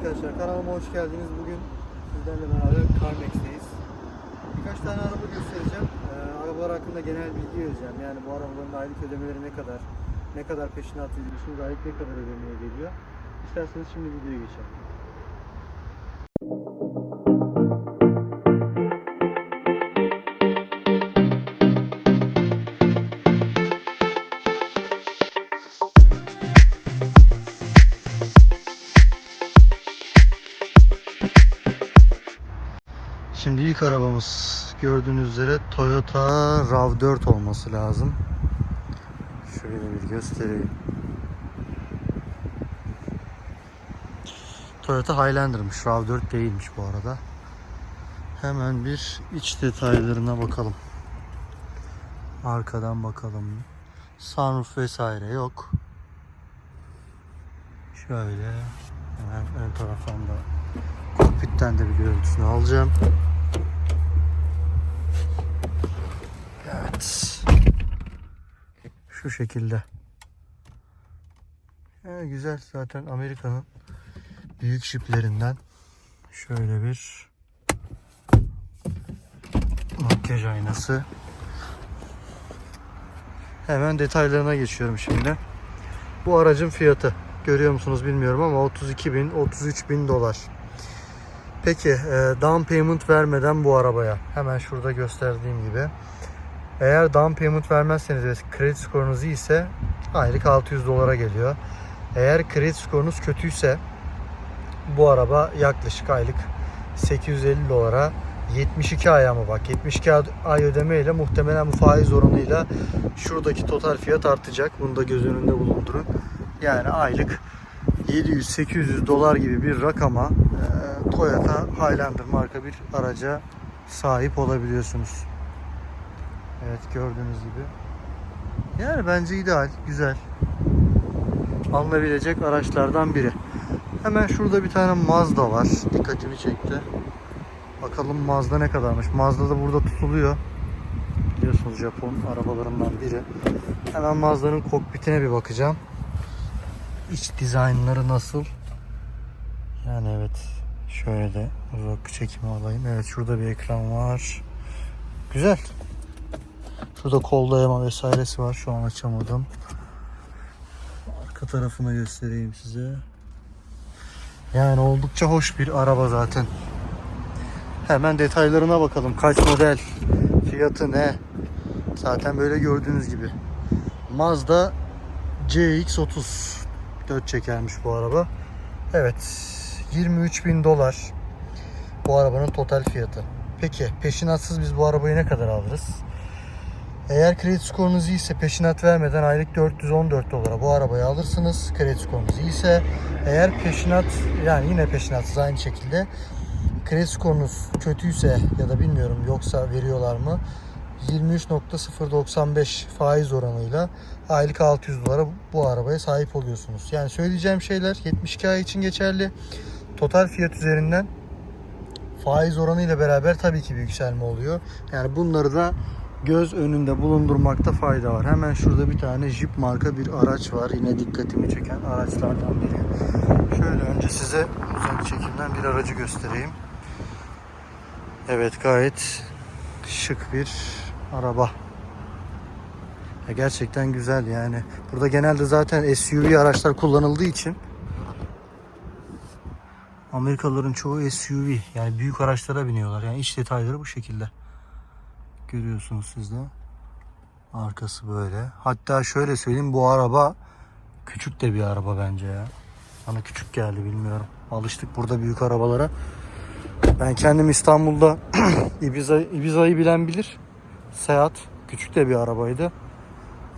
arkadaşlar kanalıma hoş geldiniz. Bugün sizlerle beraber CarMax'teyiz. Birkaç tane araba göstereceğim. Ee, arabalar hakkında genel bilgi vereceğim. Yani bu arabaların aylık ödemeleri ne kadar, ne kadar peşinat ödüyorsunuz, aylık ne kadar ödemeye geliyor. İsterseniz şimdi videoya geçelim. İlk arabamız gördüğünüz üzere Toyota RAV4 olması lazım. Şöyle bir göstereyim. Toyota Highlander'mış. RAV4 değilmiş bu arada. Hemen bir iç detaylarına bakalım. Arkadan bakalım. Sunroof vesaire yok. Şöyle hemen ön taraftan da kokpitten de bir görüntüsünü alacağım. Evet. Şu şekilde. Yani güzel zaten Amerika'nın büyük jiplerinden şöyle bir makyaj aynası. Hemen detaylarına geçiyorum şimdi. Bu aracın fiyatı görüyor musunuz bilmiyorum ama 32 bin 33 bin dolar. Peki e, down payment vermeden bu arabaya hemen şurada gösterdiğim gibi eğer down payment vermezseniz ve kredi skorunuz iyiyse aylık 600 dolara geliyor. Eğer kredi skorunuz kötüyse bu araba yaklaşık aylık 850 dolara 72 ay ama bak 72 ay ödemeyle muhtemelen bu faiz oranıyla şuradaki total fiyat artacak. Bunu da göz önünde bulundurun. Yani aylık 700-800 dolar gibi bir rakama e, Toyota Highlander marka bir araca sahip olabiliyorsunuz. Evet gördüğünüz gibi. Yani bence ideal, güzel. Alınabilecek araçlardan biri. Hemen şurada bir tane Mazda var. Dikkatimi çekti. Bakalım Mazda ne kadarmış. Mazda da burada tutuluyor. Biliyorsunuz Japon arabalarından biri. Hemen Mazda'nın kokpitine bir bakacağım. İç dizaynları nasıl? Yani evet. Şöyle de uzak çekimi alayım. Evet şurada bir ekran var. Güzel. Şurada kol dayama vesairesi var. Şu an açamadım. Arka tarafını göstereyim size. Yani oldukça hoş bir araba zaten. Hemen detaylarına bakalım. Kaç model, fiyatı ne? Zaten böyle gördüğünüz gibi. Mazda CX-30 4 çekermiş bu araba. Evet. 23 bin dolar bu arabanın total fiyatı. Peki peşinatsız biz bu arabayı ne kadar alırız? Eğer kredi skorunuz iyiyse peşinat vermeden aylık 414 dolara bu arabayı alırsınız. Kredi skorunuz iyiyse eğer peşinat yani yine peşinatsız aynı şekilde kredi skorunuz kötüyse ya da bilmiyorum yoksa veriyorlar mı 23.095 faiz oranıyla aylık 600 dolara bu arabaya sahip oluyorsunuz. Yani söyleyeceğim şeyler 72 ay için geçerli. Total fiyat üzerinden faiz oranı ile beraber tabii ki bir yükselme oluyor. Yani bunları da göz önünde bulundurmakta fayda var. Hemen şurada bir tane Jeep marka bir araç var. Yine dikkatimi çeken araçlardan biri. Şöyle önce size uzak çekimden bir aracı göstereyim. Evet gayet şık bir araba. Ya gerçekten güzel yani. Burada genelde zaten SUV araçlar kullanıldığı için Amerikalıların çoğu SUV yani büyük araçlara biniyorlar. Yani iç detayları bu şekilde. Görüyorsunuz siz de. Arkası böyle. Hatta şöyle söyleyeyim bu araba küçük de bir araba bence ya. Bana küçük geldi bilmiyorum. Alıştık burada büyük arabalara. Ben kendim İstanbul'da Ibiza, Ibiza'yı bilen bilir. Seat küçük de bir arabaydı.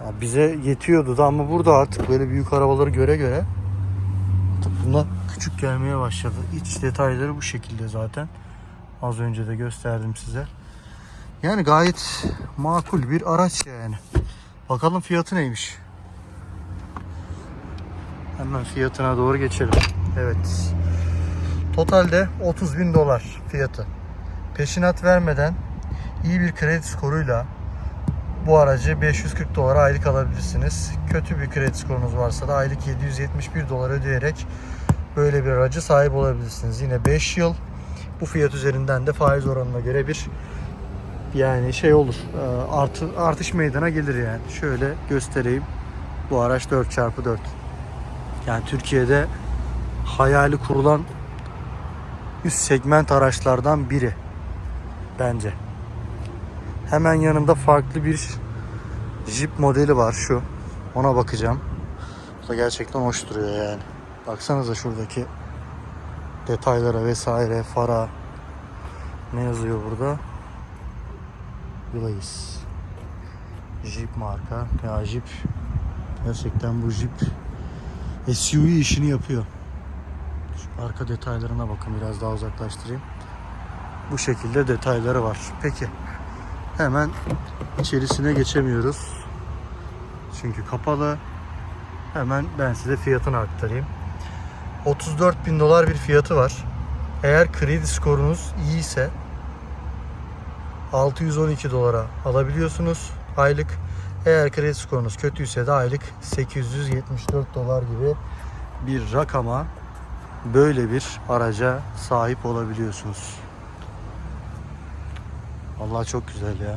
Ya bize yetiyordu da ama burada artık böyle büyük arabaları göre göre bunlar küçük gelmeye başladı. İç detayları bu şekilde zaten. Az önce de gösterdim size. Yani gayet makul bir araç yani. Bakalım fiyatı neymiş. Hemen fiyatına doğru geçelim. Evet. Totalde 30 bin dolar fiyatı. Peşinat vermeden iyi bir kredi skoruyla bu aracı 540 dolara aylık alabilirsiniz. Kötü bir kredi skorunuz varsa da aylık 771 dolar ödeyerek böyle bir aracı sahip olabilirsiniz. Yine 5 yıl bu fiyat üzerinden de faiz oranına göre bir yani şey olur e, artı, artış meydana gelir yani. Şöyle göstereyim. Bu araç 4x4. Yani Türkiye'de hayali kurulan üst segment araçlardan biri bence. Hemen yanında farklı bir Jeep modeli var şu. Ona bakacağım. Bu da gerçekten hoş duruyor yani. Baksanıza şuradaki detaylara vesaire, fara. Ne yazıyor burada? Blaze. Jeep marka. Ya Jeep gerçekten bu Jeep SUV işini yapıyor. Şu arka detaylarına bakın biraz daha uzaklaştırayım. Bu şekilde detayları var. Peki. Hemen içerisine geçemiyoruz. Çünkü kapalı. Hemen ben size fiyatını aktarayım. 34 bin dolar bir fiyatı var. Eğer kredi skorunuz iyiyse 612 dolara alabiliyorsunuz aylık. Eğer kredi skorunuz kötüyse de aylık 874 dolar gibi bir rakama böyle bir araca sahip olabiliyorsunuz. Allah çok güzel ya.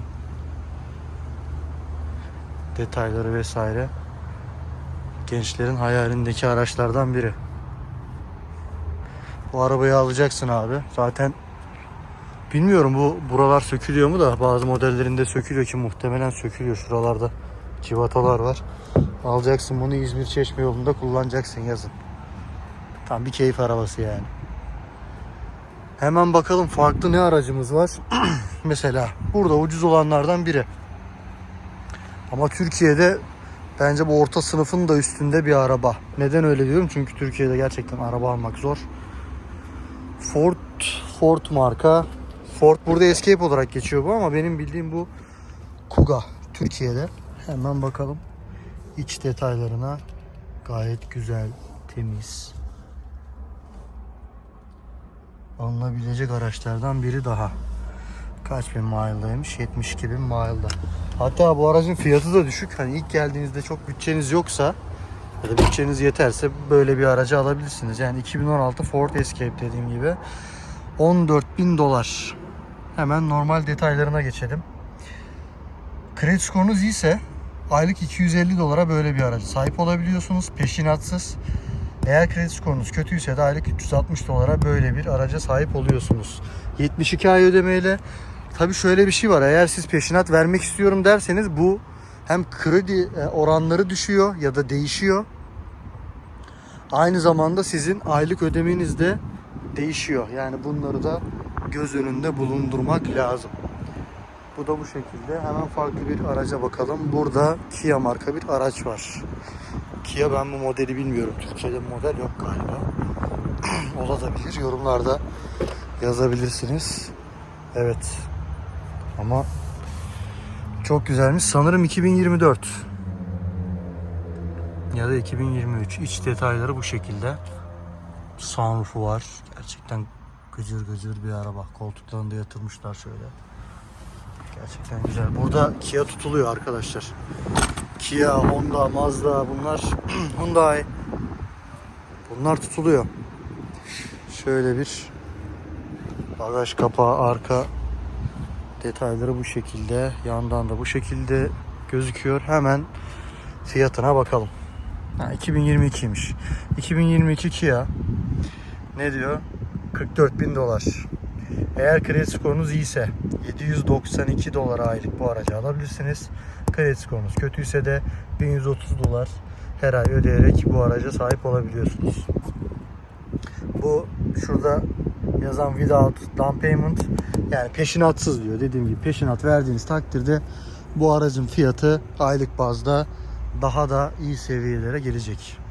Detayları vesaire. Gençlerin hayalindeki araçlardan biri. Bu arabayı alacaksın abi. Zaten bilmiyorum bu buralar sökülüyor mu da bazı modellerinde sökülüyor ki muhtemelen sökülüyor. Şuralarda civatalar var. Alacaksın bunu İzmir Çeşme yolunda kullanacaksın yazın. Tam bir keyif arabası yani. Hemen bakalım farklı ne aracımız var. Mesela burada ucuz olanlardan biri. Ama Türkiye'de bence bu orta sınıfın da üstünde bir araba. Neden öyle diyorum? Çünkü Türkiye'de gerçekten araba almak zor. Ford Ford marka. Ford burada Escape olarak geçiyor bu ama benim bildiğim bu Kuga Türkiye'de. Hemen bakalım iç detaylarına. Gayet güzel, temiz. Alınabilecek araçlardan biri daha. Kaç bin mile'daymış? 72 bin mile'da. Hatta bu aracın fiyatı da düşük. Hani ilk geldiğinizde çok bütçeniz yoksa ya da bütçeniz yeterse böyle bir aracı alabilirsiniz. Yani 2016 Ford Escape dediğim gibi 14 bin dolar. Hemen normal detaylarına geçelim. Kredi skorunuz iyiyse aylık 250 dolara böyle bir aracı sahip olabiliyorsunuz. Peşinatsız. Eğer kredi skorunuz kötüyse de aylık 360 dolara böyle bir araca sahip oluyorsunuz. 72 ay ödemeyle Tabii şöyle bir şey var. Eğer siz peşinat vermek istiyorum derseniz bu hem kredi e, oranları düşüyor ya da değişiyor. Aynı zamanda sizin aylık ödemeniz de değişiyor. Yani bunları da göz önünde bulundurmak lazım. Bu da bu şekilde. Hemen farklı bir araca bakalım. Burada Kia marka bir araç var. Kia ben bu modeli bilmiyorum. Türkiye'de model yok galiba. Olabilir. Yorumlarda yazabilirsiniz. Evet. Ama çok güzelmiş. Sanırım 2024 ya da 2023. İç detayları bu şekilde. Sunroof'u var. Gerçekten gıcır gıcır bir araba. Koltuklarında yatırmışlar şöyle. Gerçekten güzel. Burada Kia tutuluyor arkadaşlar. Kia, Honda, Mazda bunlar Hyundai. Bunlar tutuluyor. Şöyle bir bagaj kapağı arka detayları bu şekilde. Yandan da bu şekilde gözüküyor. Hemen fiyatına bakalım. Ha, 2022'ymiş. 2022 Kia ne diyor? 44 bin dolar. Eğer kredi skorunuz iyiyse 792 dolar aylık bu aracı alabilirsiniz. Kredi skorunuz kötüyse de 1130 dolar her ay ödeyerek bu araca sahip olabiliyorsunuz. Bu şurada yazan without down payment yani peşinatsız diyor. Dediğim gibi peşinat verdiğiniz takdirde bu aracın fiyatı aylık bazda daha da iyi seviyelere gelecek.